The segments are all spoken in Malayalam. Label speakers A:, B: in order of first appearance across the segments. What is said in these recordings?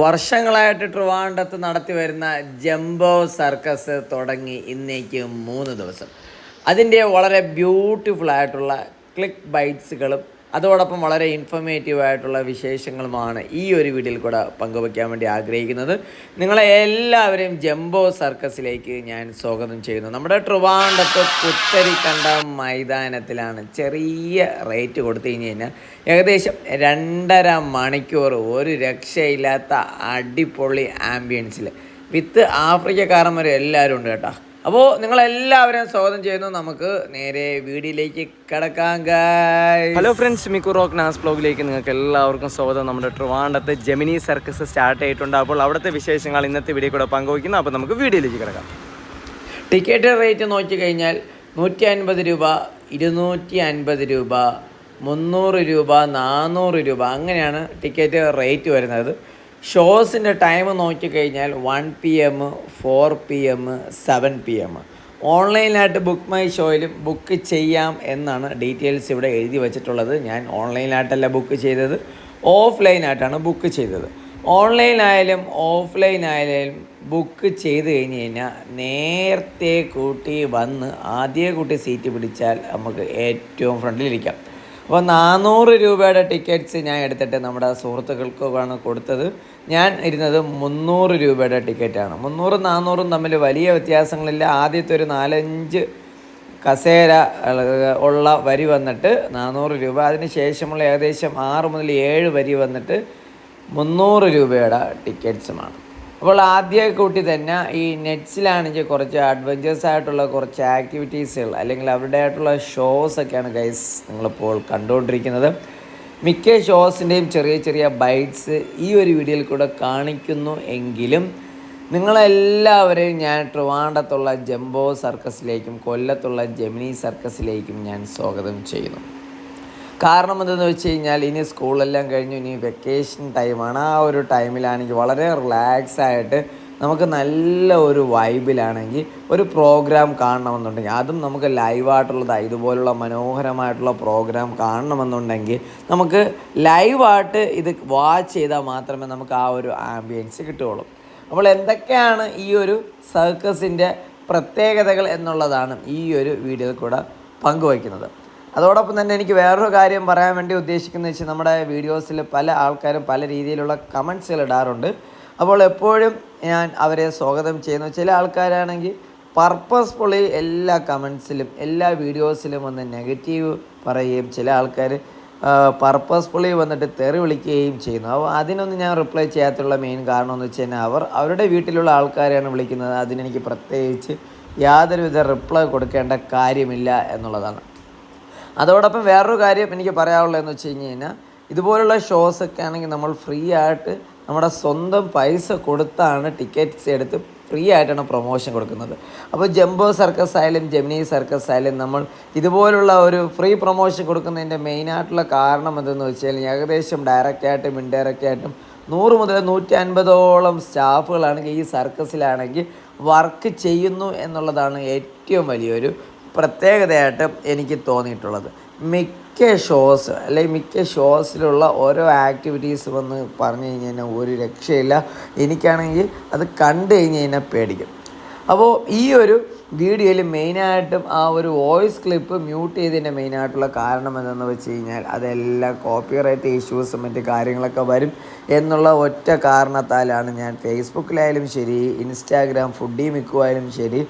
A: വർഷങ്ങളായിട്ട് ട്രിവാൻഡത്ത് നടത്തി വരുന്ന ജംബോ സർക്കസ് തുടങ്ങി ഇന്നേക്ക് മൂന്ന് ദിവസം. അതിന്റെ വളരെ ബ്യൂട്ടിഫുൾ ആയിട്ടുള്ള ക്ലിക്ക് ബൈറ്റ്സുകളും അതോടൊപ്പം വളരെ ഇൻഫർമേറ്റീവ് ആയിട്ടുള്ള വിശേഷങ്ങളുമാണ് ഈ ഒരു വീഡിയോയിൽ കൂടെ പങ്കുവയ്ക്കാൻ വേണ്ടി ആഗ്രഹിക്കുന്നത്. നിങ്ങളെ എല്ലാവരെയും ജംബോ സർക്കസിലേക്ക് ഞാൻ സ്വാഗതം ചെയ്യുന്നു. നമ്മുടെ ട്രിവാണ്ടത്ത് പുത്തരിക്കണ്ട മൈതാനത്തിലാണ് ചെറിയ റേറ്റ് കൊടുത്തു കഴിഞ്ഞ് കഴിഞ്ഞാൽ ഏകദേശം രണ്ടര മണിക്കൂർ ഒരു രക്ഷയില്ലാത്ത അടിപൊളി ആംബിയൻസിൽ വിത്ത് ആഫ്രിക്കക്കാരന്മാർ എല്ലാവരും ഉണ്ട് കേട്ടോ. അപ്പോൾ നിങ്ങളെല്ലാവരെയും സ്വാഗതം ചെയ്യുന്നു. നമുക്ക് നേരെ വീഡിയോയിലേക്ക് കിടക്കാം
B: ഹലോ ഫ്രണ്ട്സ് മിക്കു റോക്ക് നാസ് ബ്ലോഗിലേക്ക് നിങ്ങൾക്ക് എല്ലാവർക്കും സ്വാഗതം. നമ്മുടെ ട്രിവാണ്ടത്തെ ജെമിനി സർക്കസ് സ്റ്റാർട്ട് ആയിട്ടുണ്ട് അപ്പോൾ അവിടുത്തെ വിശേഷങ്ങൾ ഇന്നത്തെ വീഡിയോ കൂടെ പങ്കുവയ്ക്കുന്നു. അപ്പോൾ നമുക്ക് വീഡിയോയിലേക്ക് കിടക്കാം.
A: ടിക്കറ്റ് റേറ്റ് നോക്കിക്കഴിഞ്ഞാൽ നൂറ്റി അൻപത് രൂപ ഇരുന്നൂറ്റി അൻപത് രൂപ മുന്നൂറ് രൂപ നാനൂറ് രൂപ അങ്ങനെയാണ് ടിക്കറ്റ് റേറ്റ് വരുന്നത്. ഷോസിന്റെ ടൈം നോക്കിക്കഴിഞ്ഞാൽ one P M four P M seven P M. ഓൺലൈനായിട്ട് ബുക്ക് മൈ ഷോയിലും ബുക്ക് ചെയ്യാം എന്നാണ് ഡീറ്റെയിൽസ് ഇവിടെ എഴുതി വച്ചിട്ടുള്ളത്. ഞാൻ ഓൺലൈനായിട്ടല്ല ബുക്ക് ചെയ്തത്. ഓഫ്ലൈനായിട്ടാണ് ബുക്ക് ചെയ്തത്. ഓൺലൈനായാലും ഓഫ്ലൈനായാലും ബുക്ക് ചെയ്ത് കഴിഞ്ഞ് കഴിഞ്ഞാൽ നേരത്തെ കൂട്ടി വന്ന് ആദ്യ കൂട്ടി സീറ്റ് പിടിച്ചാൽ നമുക്ക് ഏറ്റവും ഫ്രണ്ടിലിരിക്കാം അപ്പോൾ നാനൂറ് രൂപയുടെ ടിക്കറ്റ്സ് ഞാൻ എടുത്തിട്ട് നമ്മുടെ സുഹൃത്തുക്കൾക്കാണ് കൊടുത്തത്. ഞാൻ ഇരുന്നത് മുന്നൂറ് രൂപയുടെ ടിക്കറ്റാണ് മുന്നൂറും നാനൂറും തമ്മിൽ വലിയ വ്യത്യാസങ്ങളില്ല. ആദ്യത്തെ ഒരു നാലഞ്ച് കസേര ഉള്ള വരി വന്നിട്ട് നാനൂറ് രൂപ. അതിന് ശേഷമുള്ള ഏകദേശം ആറ് മുതൽ ഏഴ് വരി വന്നിട്ട് മുന്നൂറ് രൂപയുടെ ടിക്കറ്റ്സുമാണ് അപ്പോൾ ആദ്യ കൂട്ടി തന്നെ ഈ നെറ്റ്സിലാണെങ്കിൽ കുറച്ച് അഡ്വഞ്ചേഴ്സ് ആയിട്ടുള്ള കുറച്ച് ആക്ടിവിറ്റീസുകൾ അല്ലെങ്കിൽ അവരുടെ ആയിട്ടുള്ള ഷോസ് ഒക്കെയാണ് ഗൈസ് നിങ്ങളിപ്പോൾ കണ്ടുകൊണ്ടിരിക്കുന്നത്. മിക്ക ഷോസിന്റെയും ചെറിയ ചെറിയ ബൈറ്റ്സ് ഈ ഒരു വീഡിയോയിൽ കൂടെ കാണിക്കുന്നു എങ്കിലും നിങ്ങളെല്ലാവരെയും ഞാൻ ട്രിവാണ്ടത്തുള്ള ജംബോ സർക്കസിലേക്കും കൊല്ലത്തുള്ള ജെമിനി സർക്കസിലേക്കും ഞാൻ സ്വാഗതം ചെയ്യുന്നു. കാരണം എന്തെന്ന് വെച്ച് കഴിഞ്ഞാൽ ഇനി സ്കൂളെല്ലാം കഴിഞ്ഞു ഇനി വെക്കേഷൻ ടൈമാണ് ആ ഒരു ടൈമിലാണെങ്കിൽ വളരെ റിലാക്സ് ആയിട്ട് നമുക്ക് നല്ല ഒരു വൈബിലാണെങ്കിൽ ഒരു പ്രോഗ്രാം കാണണമെന്നുണ്ടെങ്കിൽ അതും നമുക്ക് ലൈവായിട്ടുള്ളതാണ് ഇതുപോലുള്ള മനോഹരമായിട്ടുള്ള പ്രോഗ്രാം കാണണമെന്നുണ്ടെങ്കിൽ നമുക്ക് ലൈവായിട്ട് ഇത് വാച്ച് ചെയ്താൽ മാത്രമേ നമുക്ക് ആ ഒരു ആംബിയൻസ് കിട്ടുകയുള്ളൂ. അപ്പോൾ എന്തൊക്കെയാണ് ഈ ഒരു സർക്കസിന്റെ പ്രത്യേകതകൾ എന്നുള്ളതാണ് ഈ ഒരു വീഡിയോയിൽ കൂടെ പങ്കുവയ്ക്കുന്നത്. അതോടൊപ്പം തന്നെ എനിക്ക് വേറൊരു കാര്യം പറയാൻ വേണ്ടി ഉദ്ദേശിക്കുന്നത് വെച്ചാൽ നമ്മുടെ വീഡിയോസിൽ പല ആൾക്കാരും പല രീതിയിലുള്ള കമൻസുകൾ ഇടാറുണ്ട്. അപ്പോൾ എപ്പോഴും ഞാൻ അവരെ സ്വാഗതം ചെയ്യുന്നു. ചില ആൾക്കാരാണെങ്കിൽ പർപ്പസ്ഫുള്ളി എല്ലാ കമൻസിലും എല്ലാ വീഡിയോസിലും വന്ന് നെഗറ്റീവ് പറയുകയും ചില ആൾക്കാർ പർപ്പസ്ഫുള്ളി വന്നിട്ട് തെറി വിളിക്കുകയും ചെയ്യുന്നു. അപ്പോൾ അതിനൊന്നും ഞാൻ റിപ്ലൈ ചെയ്യാത്തുള്ള മെയിൻ കാരണം എന്ന് വെച്ച് കഴിഞ്ഞാൽ അവർ അവരുടെ വീട്ടിലുള്ള ആൾക്കാരെയാണ് വിളിക്കുന്നത്. അതിനെനിക്ക് പ്രത്യേകിച്ച് യാതൊരുവിധ റിപ്ലൈ കൊടുക്കേണ്ട കാര്യമില്ല എന്നുള്ളതാണ്. അതോടൊപ്പം വേറൊരു കാര്യം എനിക്ക് പറയാനുള്ളതെന്ന് വെച്ച് കഴിഞ്ഞ് കഴിഞ്ഞാൽ ഇതുപോലുള്ള ഷോസൊക്കെ ആണെങ്കിൽ നമ്മൾ ഫ്രീ ആയിട്ട് നമ്മുടെ സ്വന്തം പൈസ കൊടുത്താണ് ടിക്കറ്റ്സ് എടുത്ത് ഫ്രീ ആയിട്ടാണ് പ്രൊമോഷൻ കൊടുക്കുന്നത്. അപ്പോൾ ജംബോ സർക്കസ് ആയാലും ജെമിനി സർക്കസ് ആയാലും നമ്മൾ ഇതുപോലുള്ള ഒരു ഫ്രീ പ്രൊമോഷൻ കൊടുക്കുന്നതിന്റെ മെയിനായിട്ടുള്ള കാരണം എന്തെന്ന് വെച്ചാൽ ഏകദേശം ഡയറക്റ്റ് ആയിട്ടും ഇൻഡയറക്റ്റ് ആയിട്ടും നൂറ് മുതൽ നൂറ്റി അൻപതോളം സ്റ്റാഫുകളാണെങ്കിൽ ഈ സർക്കസിലാണെങ്കിൽ വർക്ക് ചെയ്യുന്നു എന്നുള്ളതാണ് ഏറ്റവും വലിയൊരു പ്രത്യേകതയായിട്ട് എനിക്ക് തോന്നിയിട്ടുള്ളത്. മിക്ക ഷോസ് അല്ലെങ്കിൽ മിക്ക ഷോസിലുള്ള ഓരോ ആക്ടിവിറ്റീസ് വന്ന് പറഞ്ഞു കഴിഞ്ഞ് കഴിഞ്ഞാൽ ഒരു രക്ഷയില്ല. എനിക്കാണെങ്കിൽ അത് കണ്ടു കഴിഞ്ഞ് കഴിഞ്ഞാൽ പേടിക്കും. അപ്പോൾ ഈ ഒരു വീഡിയോയിൽ മെയിനായിട്ടും ആ ഒരു വോയിസ് ക്ലിപ്പ് മ്യൂട്ട് ചെയ്തതിന്റെ മെയിനായിട്ടുള്ള കാരണം എന്തെന്ന് വെച്ച് കഴിഞ്ഞാൽ അതെല്ലാം കോപ്പിറൈറ്റ് ഇഷ്യൂസും മറ്റ് കാര്യങ്ങളൊക്കെ വരും എന്നുള്ള ഒറ്റ കാരണത്താലാണ് ഞാൻ ഫേസ്ബുക്കിലായാലും ശരി ഇൻസ്റ്റാഗ്രാം ഫുഡി മിക്കുവായാലും ശരി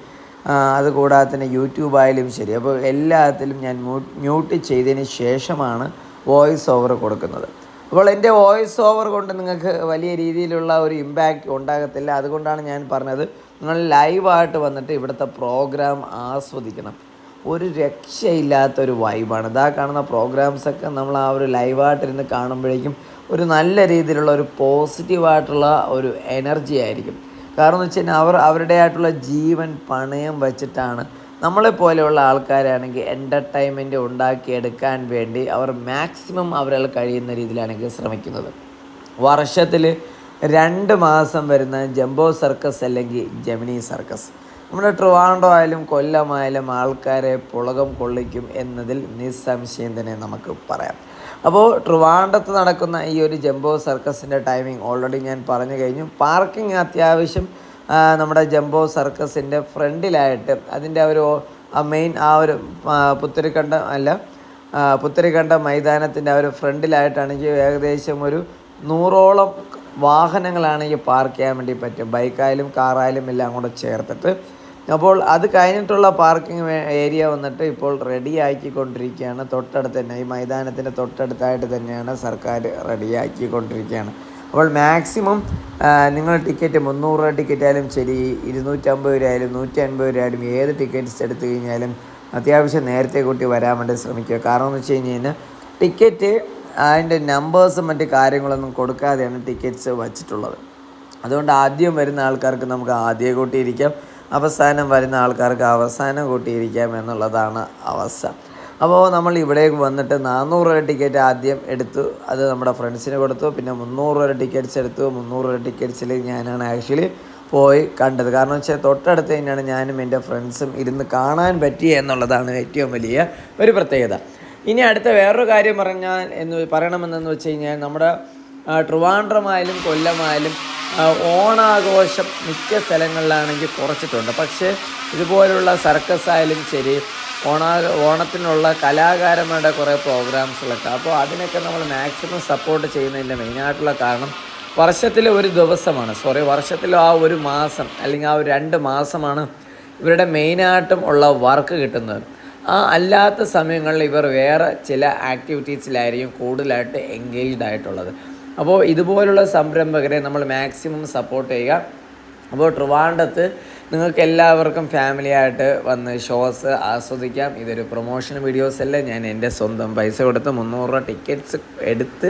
A: അതുകൂടാതെ തന്നെ യൂട്യൂബായാലും ശരി. അപ്പോൾ എല്ലാത്തിലും ഞാൻ മ്യൂട്ട് ചെയ്തതിന് ശേഷമാണ് വോയിസ് ഓവർ കൊടുക്കുന്നത്. അപ്പോൾ എന്റെ വോയിസ് ഓവർ കൊണ്ട് നിങ്ങൾക്ക് വലിയ രീതിയിലുള്ള ഒരു ഇമ്പാക്റ്റ് ഉണ്ടാകത്തില്ല. അതുകൊണ്ടാണ് ഞാൻ പറഞ്ഞത് നിങ്ങൾ ലൈവായിട്ട് വന്നിട്ട് ഇവിടുത്തെ പ്രോഗ്രാം ആസ്വദിക്കണം. ഒരു രക്ഷയില്ലാത്തൊരു വൈബാണ്. ഇതാ കാണുന്ന പ്രോഗ്രാംസൊക്കെ നമ്മൾ ആ ഒരു ലൈവായിട്ടിരുന്ന് കാണുമ്പോഴേക്കും ഒരു നല്ല രീതിയിലുള്ള ഒരു പോസിറ്റീവായിട്ടുള്ള ഒരു എനർജി ആയിരിക്കും. കാരണം എന്ന് വെച്ച് കഴിഞ്ഞാൽ അവർ അവരുടേതായിട്ടുള്ള ജീവൻ പണയം വെച്ചിട്ടാണ് നമ്മളെ പോലെയുള്ള ആൾക്കാരാണെങ്കിൽ എന്റർടൈൻമെന്റ് ഉണ്ടാക്കിയെടുക്കാൻ വേണ്ടി അവർ മാക്സിമം അവരാൽ കഴിയുന്ന രീതിയിലാണെങ്കിൽ ശ്രമിക്കുന്നത്. വർഷത്തിൽ രണ്ട് മാസം വരുന്ന ജംബോ സർക്കസ് അല്ലെങ്കിൽ ജമിനി സർക്കസ് നമ്മുടെ ട്രിവാൻഡോ ആയാലും കൊല്ലമായാലും ആൾക്കാരെ പുളകം കൊള്ളിക്കും എന്നതിൽ നിസ്സംശയം തന്നെ നമുക്ക് പറയാം. അപ്പോൾ ട്രിവാൻഡത്ത് നടക്കുന്ന ഈ ഒരു ജംബോ സർക്കസിന്റെ ടൈമിംഗ് ഓൾറെഡി ഞാൻ പറഞ്ഞു കഴിഞ്ഞു. പാർക്കിംഗ് അത്യാവശ്യം നമ്മുടെ ജംബോ സർക്കസിന്റെ ഫ്രണ്ടിലായിട്ട് അതിന്റെ ആ ഒരു മെയിൻ ആ ഒരു പുത്തരിക്കണ്ട അല്ല പുത്തരിക്കണ്ട മൈതാനത്തിന്റെ ആ ഒരു ഫ്രണ്ടിലായിട്ടാണെങ്കിൽ ഏകദേശം ഒരു നൂറോളം വാഹനങ്ങളാണെങ്കിൽ പാർക്ക് ചെയ്യാൻ വേണ്ടി പറ്റും. ബൈക്കായാലും കാറായാലും എല്ലാം കൂടെ ചേർത്തിട്ട്. അപ്പോൾ അത് കഴിഞ്ഞിട്ടുള്ള പാർക്കിംഗ് ഏരിയ വന്നിട്ട് ഇപ്പോൾ റെഡി ആക്കിക്കൊണ്ടിരിക്കുകയാണ്. തൊട്ടടുത്ത് തന്നെ ഈ മൈതാനത്തിന്റെ തൊട്ടടുത്തായിട്ട് തന്നെയാണ് സർക്കാർ റെഡിയാക്കിക്കൊണ്ടിരിക്കുകയാണ് അപ്പോൾ മാക്സിമം നിങ്ങൾ ടിക്കറ്റ് മുന്നൂറ് രൂപ ടിക്കറ്റ് ആയാലും ശരി ഇരുന്നൂറ്റമ്പത് രൂപ ആയാലും നൂറ്റി അൻപത് രൂപ ആയാലും ഏത് ടിക്കറ്റ്സ് എടുത്തു കഴിഞ്ഞാലും അത്യാവശ്യം നേരത്തെ കൂട്ടി വരാൻ വേണ്ടി ശ്രമിക്കുക. കാരണം എന്ന് വെച്ച് കഴിഞ്ഞ് കഴിഞ്ഞാൽ ടിക്കറ്റ് അതിന്റെ നമ്പേഴ്സും മറ്റ് കാര്യങ്ങളൊന്നും കൊടുക്കാതെയാണ് ടിക്കറ്റ്സ് വച്ചിട്ടുള്ളത്. അതുകൊണ്ട് ആദ്യം വരുന്ന ആൾക്കാർക്ക് നമുക്ക് ആദ്യം കൂട്ടിയിരിക്കാം. അവസാനം വരുന്ന ആൾക്കാർക്ക് അവസാനം കൂട്ടിയിരിക്കാം എന്നുള്ളതാണ് അവസ്ഥ അപ്പോൾ നമ്മൾ ഇവിടേക്ക് വന്നിട്ട് നാനൂറ് രൂപ ടിക്കറ്റ് ആദ്യം എടുത്തു. അത് നമ്മുടെ ഫ്രണ്ട്സിന് കൊടുത്തു. പിന്നെ മുന്നൂറ് രൂപ ടിക്കറ്റ്സ് എടുത്തു. മുന്നൂറ് രൂപ ടിക്കറ്റ്സിൽ ഞാനാണ് ആക്ച്വലി പോയി കണ്ടത്. കാരണം വെച്ചാൽ തൊട്ടടുത്ത് തന്നെയാണ് ഞാനും എന്റെ ഫ്രണ്ട്സും ഇരുന്ന് കാണാൻ പറ്റിയ എന്നുള്ളതാണ് ഏറ്റവും വലിയ ഒരു പ്രത്യേകത. ഇനി അടുത്ത വേറൊരു കാര്യം പറഞ്ഞാൽ എന്ന് പറയണമെന്നു വെച്ച് കഴിഞ്ഞാൽ നമ്മുടെ ട്രിവാൻഡ്രമായാലും കൊല്ലമായാലും ഓണാഘോഷം മിക്ക സ്ഥലങ്ങളിലാണെങ്കിൽ കുറച്ചിട്ടുണ്ട്. പക്ഷേ ഇതുപോലുള്ള സർക്കസ് ആയാലും ശരി ഓണാ ഓണത്തിനുള്ള കലാകാരന്മാരുടെ കുറേ പ്രോഗ്രാംസുകളൊക്കെ അപ്പോൾ അതിനൊക്കെ നമ്മൾ മാക്സിമം സപ്പോർട്ട് ചെയ്യുന്നതിന്റെ മെയിനായിട്ടുള്ള കാരണം വർഷത്തിലെ ഒരു ദിവസമാണ്. സോറി വർഷത്തിലെ ആ ഒരു മാസം അല്ലെങ്കിൽ ആ ഒരു രണ്ട് മാസമാണ് ഇവരുടെ മെയിനായിട്ടും ഉള്ള വർക്ക് കിട്ടുന്നത്. ആ അല്ലാത്ത സമയങ്ങളിൽ ഇവർ വേറെ ചില ആക്ടിവിറ്റീസിലായിരിക്കും കൂടുതലായിട്ട് എൻഗേജ്ഡ് ആയിട്ടുള്ളത്. അപ്പോൾ ഇതുപോലുള്ള സംരംഭകരെ നമ്മൾ മാക്സിമം സപ്പോർട്ട് ചെയ്യുക. അപ്പോൾ ട്രിവാൻഡത്ത് നിങ്ങൾക്ക് എല്ലാവർക്കും ഫാമിലിയായിട്ട് വന്ന് ഷോസ് ആസ്വദിക്കാം. ഇതൊരു പ്രൊമോഷൻ വീഡിയോസ് അല്ല? ഞാൻ എന്റെ സ്വന്തം പൈസ കൊടുത്ത് മുന്നൂറ് രൂപ ടിക്കറ്റ്സ് എടുത്ത്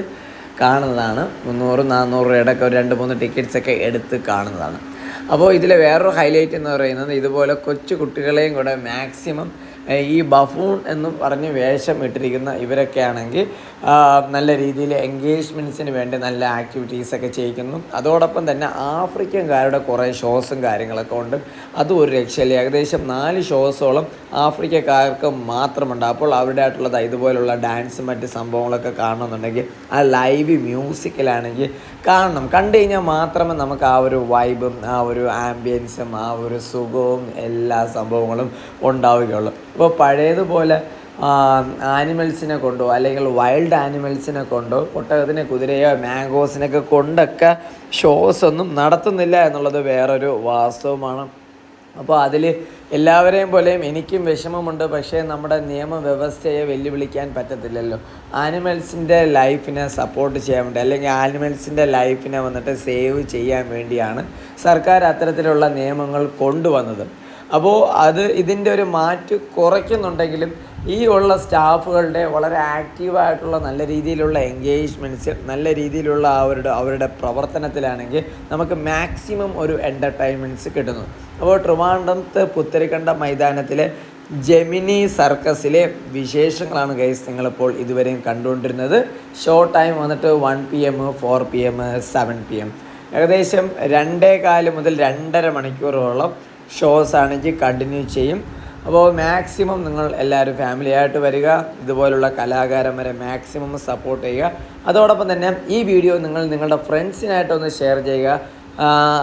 A: കാണുന്നതാണ്. മുന്നൂറ് നാന്നൂറ് രൂപയുടെയൊക്കെ ഒരു രണ്ട് മൂന്ന് ടിക്കറ്റ്സ് ഒക്കെ എടുത്ത് കാണുന്നതാണ്. അപ്പോൾ ഇതിലെ വേറൊരു ഹൈലൈറ്റ് എന്ന് പറയുന്നത് ഇതുപോലെ കൊച്ചു കുട്ടികളെയും കൂടെ മാക്സിമം ഈ ബഫൂൺ എന്ന് പറഞ്ഞ് വേഷം ഇട്ടിരിക്കുന്ന ഇവരൊക്കെ ആണെങ്കിൽ നല്ല രീതിയിൽ എൻഗേജ്മെന്റ്സിന് വേണ്ടി നല്ല ആക്ടിവിറ്റീസൊക്കെ ചെയ്യിക്കുന്നു. അതോടൊപ്പം തന്നെ ആഫ്രിക്കൻകാരുടെ കുറേ ഷോസും കാര്യങ്ങളൊക്കെ ഉണ്ട്. അതും ഒരു രക്ഷയില്ല. ഏകദേശം നാല് ഷോസോളം ആഫ്രിക്കക്കാർക്ക് മാത്രമുണ്ട്. അപ്പോൾ അവരുടെ ആയിട്ടുള്ളത് ഇതുപോലുള്ള ഡാൻസും മറ്റ് സംഭവങ്ങളൊക്കെ കാണണമെന്നുണ്ടെങ്കിൽ ആ ലൈവ് മ്യൂസിക്കിലാണെങ്കിൽ കാണണം. കണ്ടു കഴിഞ്ഞാൽ മാത്രമേ നമുക്ക് ആ ഒരു വൈബും ആ ഒരു ആംബിയൻസും ആ ഒരു സുഖവും എല്ലാ സംഭവങ്ങളും ഉണ്ടാവുകയുള്ളൂ. ഇപ്പോൾ പഴയതുപോലെ ആനിമൽസിനെ കൊണ്ടോ അല്ലെങ്കിൽ വൈൽഡ് ആനിമൽസിനെ കൊണ്ടോ ഒട്ടകത്തിനെ കുതിരയോ മാംഗോസിനൊക്കെ കൊണ്ടൊക്കെ ഷോസ് ഒന്നും നടത്തുന്നില്ല എന്നുള്ളത് വേറൊരു വാസ്തവമാണ്. അപ്പോൾ അതിൽ എല്ലാവരെയും പോലെയും എനിക്കും വിഷമമുണ്ട്. പക്ഷേ നമ്മുടെ നിയമവ്യവസ്ഥയെ വെല്ലുവിളിക്കാൻ പറ്റത്തില്ലല്ലോ. ആനിമൽസിന്റെ ലൈഫിനെ സപ്പോർട്ട് ചെയ്യാൻ വേണ്ടി അല്ലെങ്കിൽ ആനിമൽസിന്റെ ലൈഫിനെ വന്നിട്ട് സേവ് ചെയ്യാൻ വേണ്ടിയാണ് സർക്കാർ അത്തരത്തിലുള്ള നിയമങ്ങൾ കൊണ്ടുവന്നത്. അപ്പോൾ അത് ഇതിന്റെ ഒരു മാറ്റ് കുറയ്ക്കുന്നുണ്ടെങ്കിലും ഈ ഉള്ള സ്റ്റാഫുകളുടെ വളരെ ആക്റ്റീവായിട്ടുള്ള നല്ല രീതിയിലുള്ള എൻഗേജ്മെന്റ്സ് നല്ല രീതിയിലുള്ള അവരുടെ അവരുടെ പ്രവർത്തനത്തിലാണെങ്കിൽ നമുക്ക് മാക്സിമം ഒരു എന്റർടൈൻമെന്റ്സ് കിട്ടുന്നു. അപ്പോൾ ട്രിവാൻഡ്രത്ത് പുത്തരിക്കണ്ട മൈതാനത്തിലെ ജെമിനി സർക്കസിലെ വിശേഷങ്ങളാണ് ഗൈസ് നിങ്ങളിപ്പോൾ ഇതുവരെയും കണ്ടുകൊണ്ടിരുന്നത്. ഷോ ടൈം വന്നിട്ട് one P M four P M seven P M ഏകദേശം രണ്ടേ കാൽ മുതൽ രണ്ടര മണിക്കൂറോളം ഷോസ് ആണെങ്കിൽ കണ്ടിന്യൂ ചെയ്യും. അപ്പോൾ മാക്സിമം നിങ്ങൾ എല്ലാവരും ഫാമിലി ആയിട്ട് വരിക. ഇതുപോലുള്ള കലാകാരന്മാരെ മാക്സിമം സപ്പോർട്ട് ചെയ്യുക. അതോടൊപ്പം തന്നെ ഈ വീഡിയോ നിങ്ങൾ നിങ്ങളുടെ ഫ്രണ്ട്സിനായിട്ടൊന്ന് ഷെയർ ചെയ്യുക.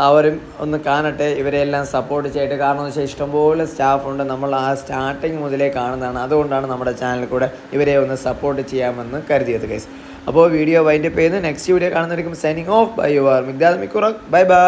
A: അവരും ഒന്ന് കാണട്ടെ. ഇവരെല്ലാം സപ്പോർട്ട് ചെയ്തിട്ട് കാരണം എന്ന് വെച്ചാൽ ഇഷ്ടംപോലെ സ്റ്റാഫുണ്ട് നമ്മൾ ആ സ്റ്റാർട്ടിങ് മുതലേ കാണുന്നതാണ്. അതുകൊണ്ടാണ് നമ്മുടെ ചാനൽ കൂടെ ഇവരെ ഒന്ന് സപ്പോർട്ട് ചെയ്യാമെന്ന് കരുതിയത് ഗൈസ് അപ്പോൾ വീഡിയോ വൈൻഡപ്പ് ചെയ്ത് next video കാണുന്നവർക്കും signing off by your Migdad മിക്കുറക് bye by